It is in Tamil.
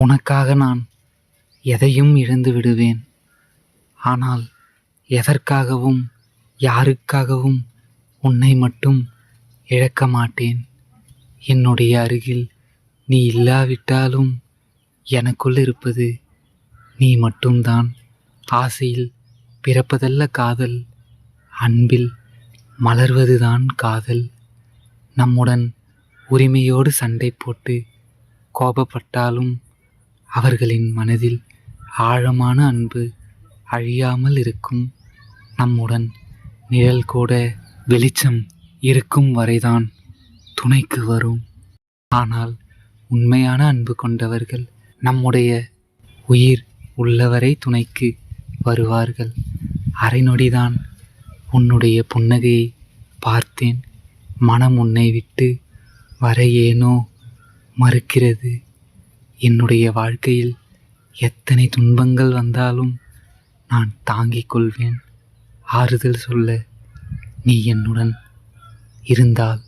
உனக்காக நான் எதையும் இழந்து விடுவேன். ஆனால் எதற்காகவும் யாருக்காகவும் உன்னை மட்டும் இழக்க மாட்டேன். என்னுடைய அருகில் நீ இல்லாவிட்டாலும் எனக்குள் இருப்பது நீ மட்டும்தான். ஆசையில் பிறப்பதல்ல காதல் அன்பில் மலர்வதுதான் காதல். நம்முடன் உரிமையோடு சண்டை போட்டு கோபப்பட்டாலும் அவர்களின் மனதில் ஆழமான அன்பு அழியாமல் இருக்கும் நம்முடன் நிழல் கூட வெளிச்சம் இருக்கும் வரைதான் துணைக்கு வரும். ஆனால் உண்மையான அன்பு கொண்டவர்கள் நம்முடைய உயிர் உள்ளவரை துணைக்கு வருவார்கள். அரை நொடிதான் உன்னுடைய புன்னகையை பார்த்தேன். மனம் உன்னை விட்டு வர ஏனோ மறுக்கிறது. என்னுடைய வாழ்க்கையில் எத்தனை துன்பங்கள் வந்தாலும் நான் தாங்கிக் கொள்வேன். ஆறுதல் சொல்ல நீ என்னுடன் இருந்தால்